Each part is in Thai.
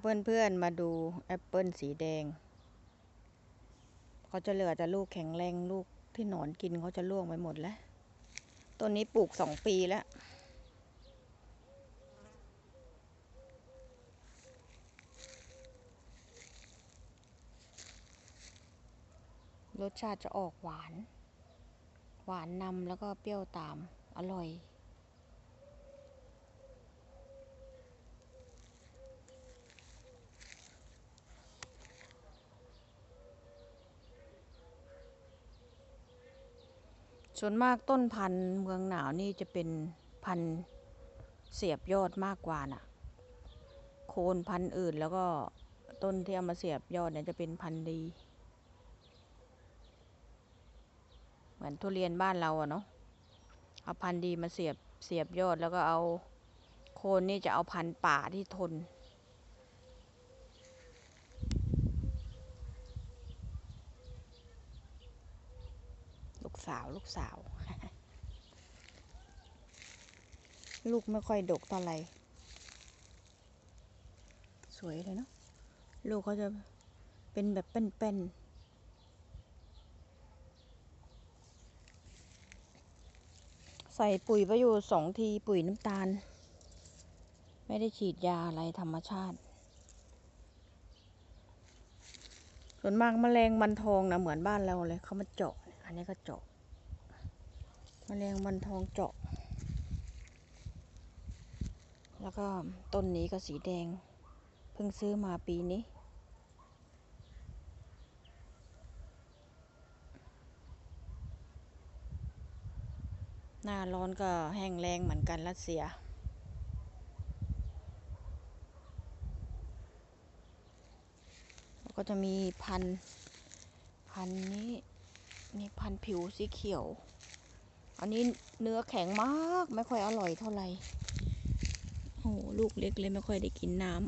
เพื่อนๆมาดูแอปเปิลสีแดง เขาจะเหลือแต่ลูกแข็งแรงลูกที่หนอนกินเขาจะล่วงไปหมดแล้ว ต้นนี้ปลูกสองปีแล้ว รสชาติจะออกหวาน หวานนำแล้วก็เปรี้ยวตาม อร่อย ส่วนมากต้นพันธุ์เมืองหนาวนี่จะเป็นพันธุ์เสียบยอดมากกว่าน่ะ โคนพันธุ์อื่นแล้วก็ต้นที่เอามาเสียบยอดเนี่ยจะเป็นพันธุ์ดี เหมือนทุเรียนบ้านเราอะเนาะ เอาพันธุ์ดีมาเสียบเสียบยอดแล้วก็เอาโคนนี่จะเอาพันธุ์ป่าที่ทน สาวลูกสาว ลูกไม่ค่อยดกเท่าไหร่สวยเลยเนาะลูกเขาจะเป็นแบบเป็นๆใส่ปุ๋ยไปอยู่สองทีปุ๋ยน้ำตาล ไม่ได้ฉีดยาอะไรธรรมชาติ ส่วนมากแมลงมันทองนะเหมือนบ้านเราเลยเขามาเจาะ อันนี้ก็เจาะ แมลงมันทองเจาะ แล้วก็ต้นนี้ก็สีแดง เพิ่งซื้อมาปีนี้ หน้าร้อนก็แห้งแรงเหมือนกันรัสเซียแล้วก็จะมีพันธุ์พันธุ์นี้นี่พันธุ์ผิวสีเขียว อันนี้เนื้อแข็งมากไม่ค่อยอร่อยเท่าไหร่โอ้โหลูกเล็กเลยไม่ค่อยได้กินน้ำ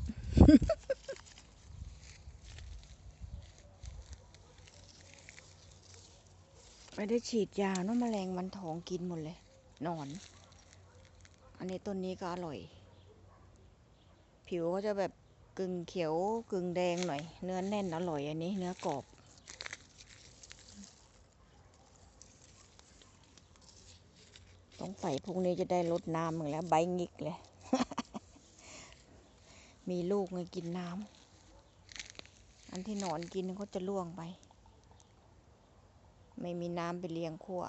ไม่ได้ฉีดยาเนอะแมลงมันทองกินหมดเลย นอน อันนี้ต้นนี้ก็อร่อย ผิวก็จะแบบกึ่งเขียวกึ่งแดงหน่อย เนื้อแน่นอร่อยอันนี้ เนื้อกรอบ งใส่พรุ่งนี้จะได้ลดน้ำอีกแล้ว ใบงิกเลย มีลูกไงกินน้ำ อันที่นอนกินเขาจะล่วงไป ไม่มีน้ำไปเลี้ยงขั้ว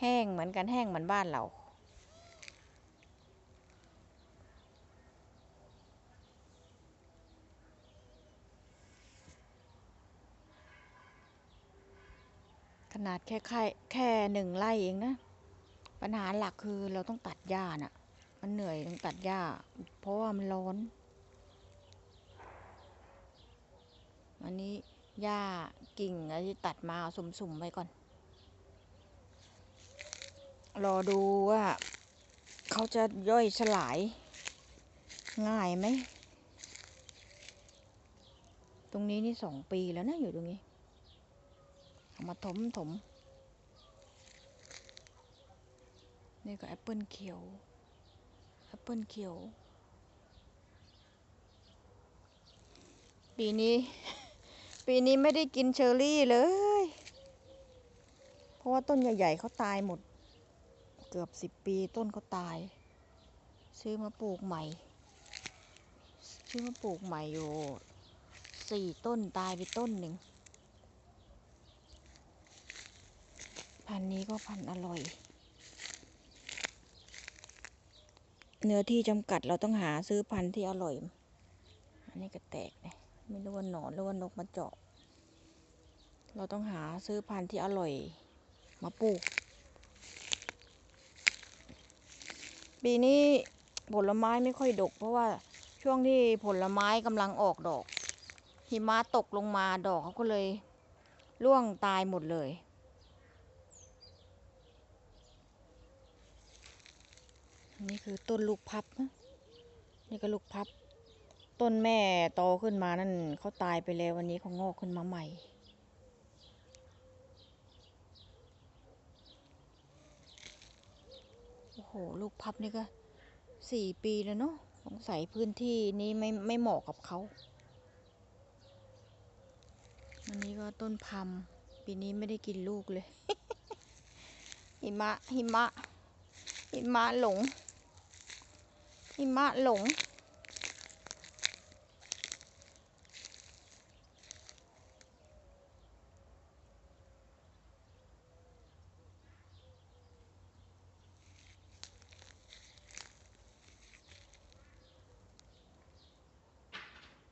แห้งเหมือนกันแห้งเหมือนบ้านเรา ขนาดแค่ไข่แค่หนึ่งไร่เองนะ ปัญหาหลักคือเราต้องตัดหญ้าน่ะ มันเหนื่อยต้องตัดหญ้า เพราะว่ามันร้อนอันนี้หญ้ากิ่งอะไรที่ตัดมาเอาสุ่มๆไว้ก่อน รอดูว่าเขาจะย่อยสลาย ง่ายไหม ตรงนี้นี่สองปีแล้วนะอยู่ตรงนี้ เอามาถมถมนี่ก็แอปเปิลเขียวแอปเปิลเขียว ปีนี้ ปีนี้ไม่ได้กินเชอร์รี่เลย เพราะว่าต้นใหญ่ๆเขาตายหมด เกือบสิบปีต้นเขาตาย ซื้อมาปลูกใหม่ ซื้อมาปลูกใหม่อยู่สี่ต้นตายไปต้นหนึ่ง พันนี้ก็พันน์อร่อย เนื้อที่จำกัดเราต้องหาซื้อพันธุ์ที่อร่อย อันนี้ก็แตกเลยไม่รู้ว่าหนอนหรือว่านกมาเจาะ เราต้องหาซื้อพันธุ์ที่อร่อย มาปลูก ปีนี้ผลไม้ไม่ค่อยดก เพราะว่าช่วงที่ผลไม้กำลังออกดอก หิมะตกลงมาดอกเขาก็เลยร่วงตายหมดเลย นี่คือต้นลูกพับนะนี่ก็ลูกพับ ต้นแม่โตขึ้นมานั่นเขาตายไปแล้ววันนี้เขางอกขึ้นมาใหม่ โอ้โห ลูกพับนี่ก็สี่ปีแล้วเนาะสงสัยพื้นที่นี้ไม่ไม่เหมาะกับเขาวันนี้ก็ต้นพัมปีนี้ไม่ได้กินลูกเลย หิมะหิมะหิมะหลง หิมะหลง